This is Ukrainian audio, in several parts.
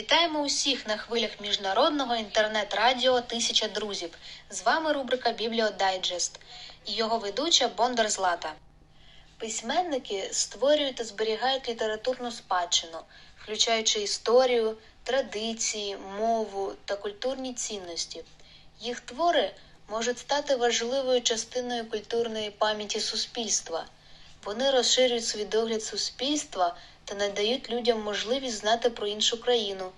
Вітаємо усіх на хвилях міжнародного інтернет-радіо Тисяча друзів. З вами рубрика Бібліодайджест і його ведуча Бондар Злата. Письменники створюють та зберігають літературну спадщину, включаючи історію, традиції, мову та культурні цінності. Їх твори можуть стати важливою частиною культурної пам'яті суспільства. Вони розширюють свідогляд суспільства та надають людям можливість знати про іншу країну,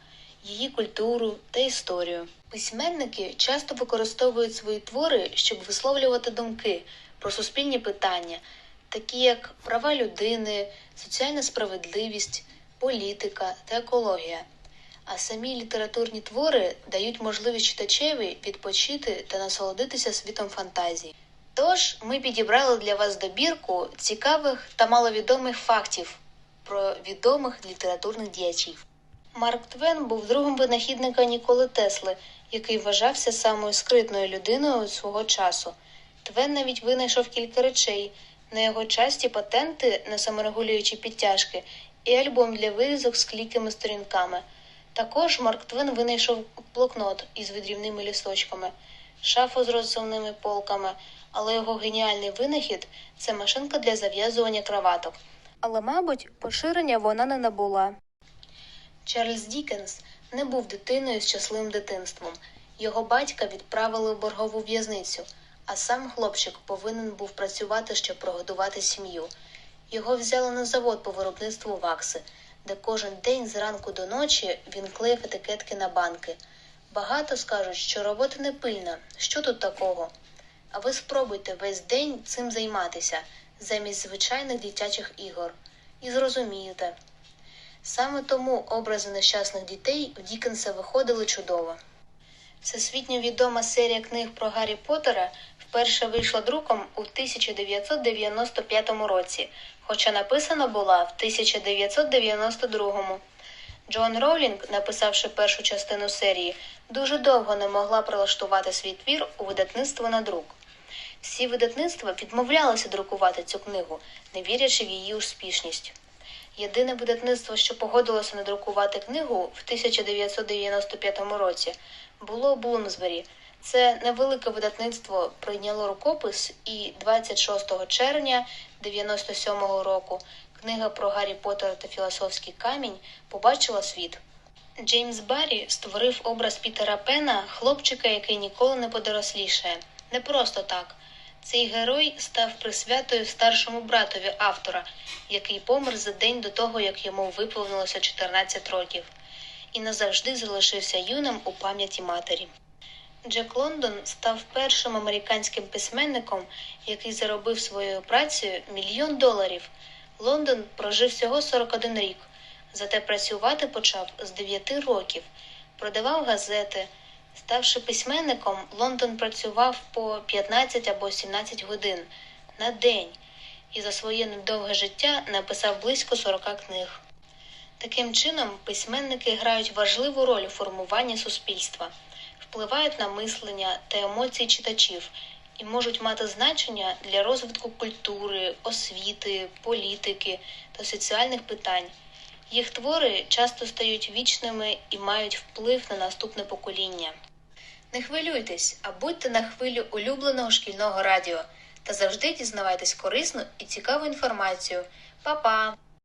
її культуру та історію. Письменники часто використовують свої твори, щоб висловлювати думки про суспільні питання, такі як права людини, соціальна справедливість, політика та екологія. А самі літературні твори дають можливість читачеві відпочити та насолодитися світом фантазії. Тож ми підібрали для вас добірку цікавих та маловідомих фактів про відомих літературних діячів. Марк Твен був другом винахідника Ніколи Тесли, який вважався самою скритною людиною свого часу. Твен навіть винайшов кілька речей, на його часті патенти на саморегулюючі підтяжки і альбом для вирізок з клікими сторінками. Також Марк Твен винайшов блокнот із відрівними лісточками, шафу з розсувними полками, але його геніальний винахід це машинка для зав'язування краваток. Але, мабуть, поширення вона не набула. Чарльз Дікенс не був дитиною з щасливим дитинством. Його батька відправили в боргову в'язницю, а сам хлопчик повинен був працювати, щоб прогодувати сім'ю. Його взяли на завод по виробництву вакси, де кожен день зранку до ночі він клеїв етикетки на банки. Багато скажуть, що робота не пильна. Що тут такого? А ви спробуйте весь день цим займатися замість звичайних дитячих ігор. І зрозумієте. Саме тому образи нещасних дітей у Дікенса виходили чудово. Всесвітньо відома серія книг про Гаррі Поттера вперше вийшла друком у 1995 році, хоча написана була в 1992. Джон Роулінг, написавши першу частину серії, дуже довго не могла прилаштувати свій твір у видатництво на друк. Всі видатництва відмовлялися друкувати цю книгу, не вірячи в її успішність. Єдине видатництво, що погодилося надрукувати книгу в 1995 році, було Блумсбері. Це невелике видатництво прийняло рукопис, і 26 червня 97 року книга про Гаррі Поттера та філософський камінь побачила світ. Джеймс Баррі створив образ Пітера Пена, хлопчика, який ніколи не подорослішає. Не просто так. Цей герой став присвятою старшому братові автора, який помер за день до того, як йому виповнилося 14 років, і назавжди залишився юним у пам'яті матері. Джек Лондон став першим американським письменником, який заробив своєю працею мільйон доларів. Лондон прожив всього 41 рік, зате працювати почав з 9 років, продавав газети. Ставши письменником, Лондон працював по 15 або 17 годин на день і за своє недовге життя написав близько 40 книг. Таким чином, письменники грають важливу роль у формуванні суспільства, впливають на мислення та емоції читачів і можуть мати значення для розвитку культури, освіти, політики та соціальних питань. Їх твори часто стають вічними і мають вплив на наступне покоління. Не хвилюйтесь, а будьте на хвилю улюбленого шкільного радіо та завжди дізнавайтесь корисну і цікаву інформацію. Па-па!